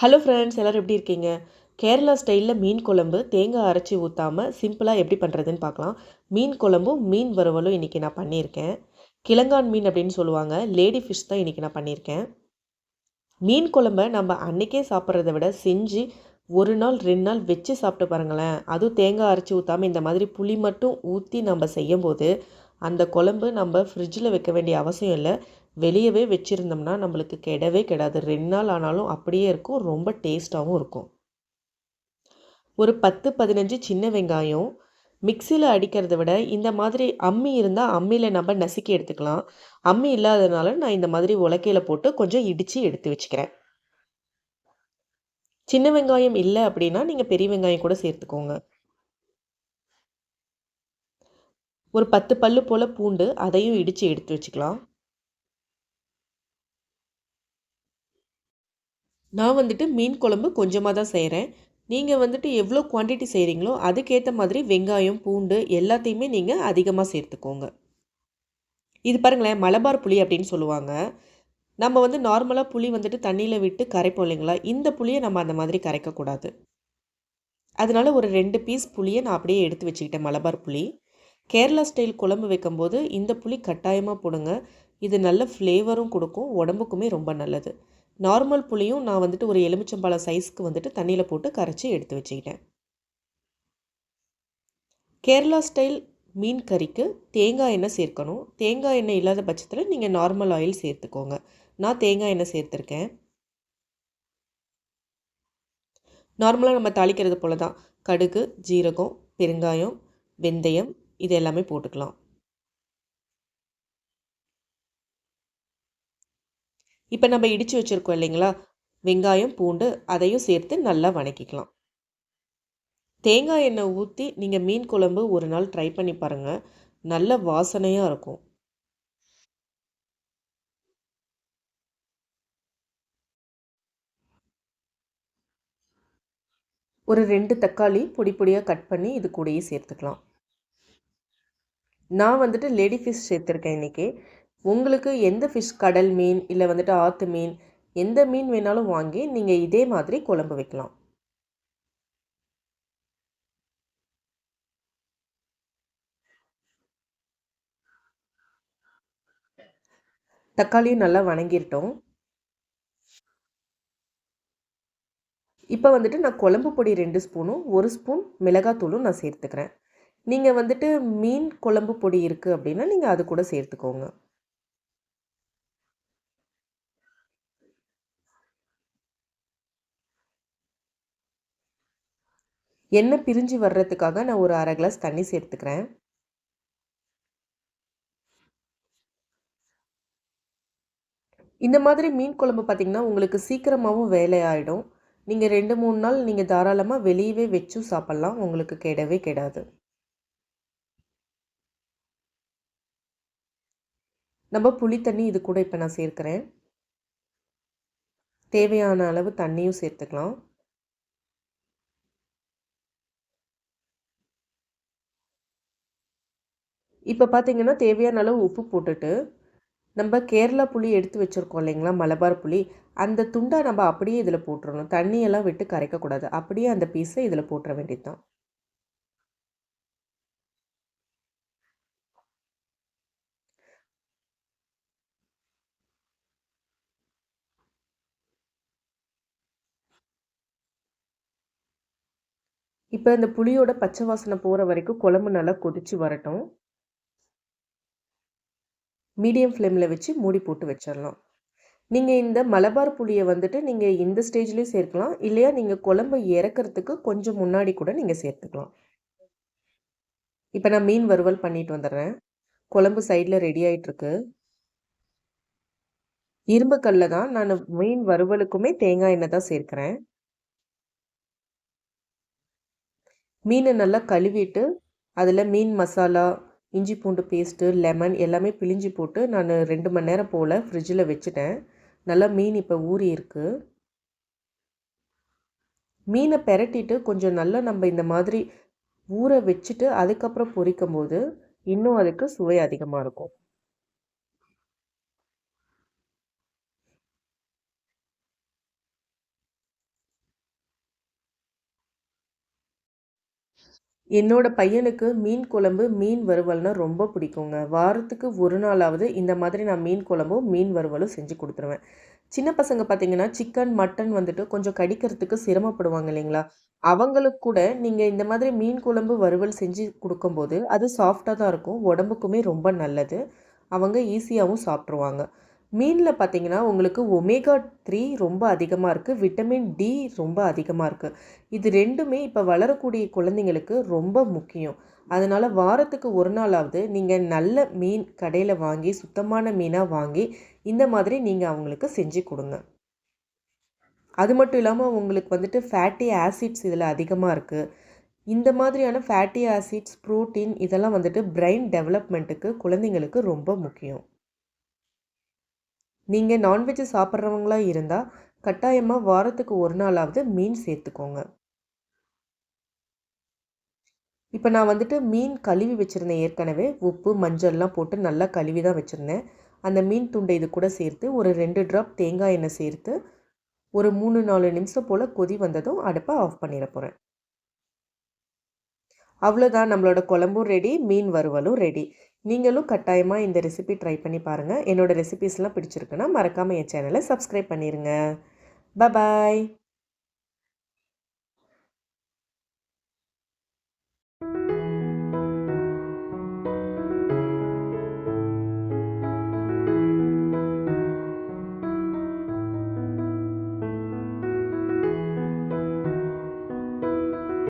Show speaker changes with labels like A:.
A: Hello friends எல்லோரும் எப்படி இருக்கீங்க? கேரளா ஸ்டைலில் மீன் குழம்பு தேங்காய் அரைச்சி ஊற்றாமல் சிம்பிளாக எப்படி பண்ணுறதுன்னு பார்க்கலாம். மீன் குழம்பும் மீன் வறுவலும் இன்றைக்கி நான் பண்ணியிருக்கேன். கிழங்கான் மீன் அப்படின்னு சொல்லுவாங்க. லேடி ஃபிஷ் தான் இன்றைக்கி நான் பண்ணியிருக்கேன். மீன் குழம்ப நம்ம அன்றைக்கே சாப்பிட்றத விட செஞ்சு ஒரு நாள் ரெண்டு நாள் வச்சு சாப்பிட்டு பாருங்களேன். அதுவும் தேங்காய் அரைச்சி ஊற்றாமல் இந்த மாதிரி புளி மட்டும் ஊற்றி நம்ம செய்யும்போது அந்த குழம்பு நம்ம ஃப்ரிட்ஜில் வைக்க வேண்டிய அவசியம் இல்லை. வெளியவே வச்சுருந்தோம்னா நம்மளுக்கு கெடவே கெடாது. ரெண்டு நாள் ஆனாலும் அப்படியே இருக்கும். ரொம்ப டேஸ்ட்டாகவும் இருக்கும். ஒரு பத்து பதினஞ்சு சின்ன வெங்காயம் மிக்சியில் அடிக்கிறத விட இந்த மாதிரி அம்மி இருந்தால் அம்மியில் நம்ம நசுக்கி எடுத்துக்கலாம். அம்மி இல்லாததுனால நான் இந்த மாதிரி உலக்கையில் போட்டு கொஞ்சம் இடித்து எடுத்து வச்சுக்கிறேன். சின்ன வெங்காயம் இல்லை அப்படின்னா நீங்கள் பெரிய வெங்காயம் கூட சேர்த்துக்கோங்க. ஒரு பத்து பல்லு போல் பூண்டு அதையும் இடித்து எடுத்து வச்சுக்கலாம். நான் வந்துட்டு மீன் குழம்பு கொஞ்சமாக தான் செய்கிறேன் நீங்கள் வந்துட்டு எவ்வளோ குவான்டிட்டி செய்கிறீங்களோ அதுக்கேற்ற மாதிரி வெங்காயம் பூண்டு எல்லாத்தையுமே நீங்கள் அதிகமாக சேர்த்துக்கோங்க. இது பாருங்களேன் மலபார் புளி அப்படின்னு சொல்லுவாங்க. நம்ம வந்து நார்மலாக புளி வந்துட்டு தண்ணியில் விட்டு கரைப்போம் இல்லைங்களா? இந்த புளியை நம்ம அந்த மாதிரி கரைக்கக்கூடாது. அதனால் ஒரு ரெண்டு பீஸ் புளியை நான் அப்படியே எடுத்து வச்சுக்கிட்டேன் மலபார் புளி. கேரளா ஸ்டைல் குழம்பு வைக்கும்போது இந்த புளி கட்டாயமாக போடுங்க. இது நல்ல ஃப்ளேவரும் கொடுக்கும். உடம்புக்குமே ரொம்ப நல்லது. நார்மல் புளியும் நான் வந்துட்டு ஒரு எலுமிச்சம்பழம் சைஸ்க்கு வந்துட்டு தண்ணியில் போட்டு கரைச்சி எடுத்து வச்சுக்கிட்டேன். கேரளா ஸ்டைல் மீன் கறிக்கு தேங்காய் எண்ணெய் சேர்க்கணும். தேங்காய் எண்ணெய் இல்லாத பட்சத்தில் நீங்கள் நார்மல் ஆயில் சேர்த்துக்கோங்க. நான் தேங்காய் எண்ணெய் சேர்த்துருக்கேன். நார்மலாக நம்ம தாளிக்கிறது போல தான் கடுகு ஜீரகம் பெருங்காயம் வெந்தயம் இது எல்லாமே போட்டுக்கலாம். இப்போ நம்ம இடித்து வச்சுருக்கோம் இல்லைங்களா? வெங்காயம் பூண்டு அதையும் சேர்த்து நல்லா வணக்கிக்கலாம். தேங்காய் எண்ணெய் ஊற்றி நீங்கள் மீன் குழம்பு ஒரு நாள் ட்ரை பண்ணி பாருங்கள் நல்ல வாசனையாக இருக்கும். ஒரு ரெண்டு தக்காளி பொடி பொடியாக கட் பண்ணி இது கூடயே சேர்த்துக்கலாம். நான் வந்துட்டு லேடி ஃபிஷ் சேர்த்துருக்கேன் இன்றைக்கி உங்களுக்கு எந்த ஃபிஷ் கடல் மீன் இல்லை வந்துட்டு ஆற்று மீன் எந்த மீன் வேணாலும் வாங்கி நீங்கள் இதே மாதிரி குழம்பு வைக்கலாம். தக்காளியும் நல்லா வணங்கிட்டோம் இப்போ வந்துட்டு நான் குழம்பு பொடி ரெண்டு ஸ்பூனும் ஒரு ஸ்பூன் மிளகாத்தூளும் நான் சேர்த்துக்கிறேன். நீங்கள் வந்துட்டு மீன் குழம்பு பொடி இருக்குது அப்படின்னா நீங்கள் அது கூட சேர்த்துக்கோங்க. எண்ணெய் பிரிஞ்சு வர்றதுக்காக நான் ஒரு அரை கிளாஸ் தண்ணி சேர்த்துக்கிறேன். இந்த மாதிரி மீன் குழம்பு பார்த்திங்கன்னா உங்களுக்கு சீக்கிரமாகவும் வேலை ஆகிடும் நீங்கள் ரெண்டு மூணு நாள் நீங்கள் தாராளமாக வெளியவே வச்சும் சாப்பிட்லாம். உங்களுக்கு கெடவே கெடாது. நம்ம புளி தண்ணி இது கூட இப்போ நான் சேர்க்குறேன். தேவையான அளவு தண்ணியும் சேர்த்துக்கலாம். இப்போ பார்த்தீங்கன்னா தேவையான அளவு உப்பு போட்டுட்டு நம்ம கேரளா புளி எடுத்து வச்சுருக்கோம் இல்லைங்களா மலபார் புளி. அந்த துண்டை நம்ம அப்படியே இதில் போட்டுடணும் தண்ணியெல்லாம் விட்டு கரைக்கக்கூடாது. அப்படியே அந்த பீஸை இதில் போட்டுற வேண்டியது தான் இப்போ இந்த புளியோட பச்சை வாசனை போகிற வரைக்கும் குழம்பு நல்லா கொதித்து வரட்டும். மீடியம் ஃப்ளேமில் வச்சு மூடி போட்டு வச்சிடலாம். நீங்கள் இந்த மலபார் புளியை வந்துட்டு நீங்கள் இந்த ஸ்டேஜ்லேயும் சேர்க்கலாம். இல்லையா நீங்கள் குழம்பு இறக்கிறதுக்கு கொஞ்சம் முன்னாடி கூட நீங்கள் சேர்த்துக்கலாம். இப்போ நான் மீன் வறுவல் பண்ணிட்டு வந்துடுறேன். குழம்பு சைடில் ரெடி ஆகிட்டுருக்கு இரும்பு கல்லில் தான் நான் மீன் வறுவலுக்குமே தேங்காய் எண்ணெய் தான் சேர்க்குறேன். மீனை நல்லா கழுவிட்டு அதில் மீன் மசாலா இஞ்சி பூண்டு பேஸ்ட்டு லெமன் எல்லாமே பிழிஞ்சு போட்டு நான் ரெண்டு மணி நேரம் போல் ஃப்ரிட்ஜில் வச்சுட்டேன். நல்லா மீன் இப்போ ஊறி இருக்குது மீனை பெரட்டிட்டு கொஞ்சம் நல்லா நம்ம இந்த மாதிரி ஊற வச்சுட்டு அதுக்கப்புறம் பொரிக்கும் போது இன்னும் அதுக்கு சுவை அதிகமாக இருக்கும். என்னோட பையனுக்கு மீன் குழம்பு மீன் வறுவல்னா ரொம்ப பிடிக்குங்க. வாரத்துக்கு ஒரு நாளாவது இந்த மாதிரி நான் மீன் குழம்பும் மீன் வறுவலும் செஞ்சு கொடுத்துருவேன். சின்ன பசங்க பார்த்தீங்கன்னா சிக்கன் மட்டன் வந்துட்டு கொஞ்சம் கடிக்கிறதுக்கு சிரமப்படுவாங்க இல்லைங்களா? அவங்களுக்கு கூட நீங்கள் இந்த மாதிரி மீன் குழம்பு வறுவல் செஞ்சு கொடுக்கும்போது அது சாஃப்டாக தான் இருக்கும். உடம்புக்குமே ரொம்ப நல்லது. அவங்க ஈஸியாகவும் சாப்பிட்ருவாங்க மீனில் பார்த்தீங்கன்னா உங்களுக்கு ஒமேகா த்ரீ ரொம்ப அதிகமாக இருக்குது விட்டமின் டி ரொம்ப அதிகமாக இருக்குது இது ரெண்டுமே இப்போ வளரக்கூடிய குழந்தைங்களுக்கு ரொம்ப முக்கியம். அதனால் வாரத்துக்கு ஒரு நாளாவது நீங்கள் நல்ல மீன் கடையில் வாங்கி சுத்தமான மீனாக வாங்கி இந்த மாதிரி நீங்கள் அவங்களுக்கு செஞ்சு கொடுங்க. அது மட்டும் இல்லாமல் உங்களுக்கு வந்துட்டு ஃபேட்டி ஆசிட்ஸ் இதில் அதிகமாக இருக்குது இந்த மாதிரியான ஃபேட்டி ஆசிட்ஸ் ப்ரோட்டீன் இதெல்லாம் வந்துட்டு பிரெயின் டெவலப்மெண்ட்டுக்கு குழந்தைங்களுக்கு ரொம்ப முக்கியம். நீங்கள் நான்வெஜ் சாப்பிட்றவங்களா இருந்தால் கட்டாயமாக வாரத்துக்கு ஒரு நாளாவது மீன் சேர்த்துக்கோங்க. இப்போ நான் வந்துட்டு மீன் கழுவி வச்சுருந்தேன். ஏற்கனவே உப்பு மஞ்சள்லாம் போட்டு நல்லா கழுவி தான் வச்சுருந்தேன். அந்த மீன் துண்டை இது கூட சேர்த்து ஒரு ரெண்டு ட்ராப் தேங்காய் எண்ணெய் சேர்த்து ஒரு மூணு நாலு நிமிஷம் போல் கொதி வந்ததும் அடுப்பை ஆஃப் பண்ணிட போகிறேன் அவ்வளோதான் நம்மளோட குழம்பும் ரெடி மீன் வறுவலும் ரெடி நீங்களும் கட்டாயமாக இந்த ரெசிபி ட்ரை பண்ணி பாருங்கள் என்னோடய ரெசிபீஸ்லாம் பிடிச்சிருக்குன்னா மறக்காமல் என் சேனலை சப்ஸ்கிரைப் பண்ணிடுங்க பாய்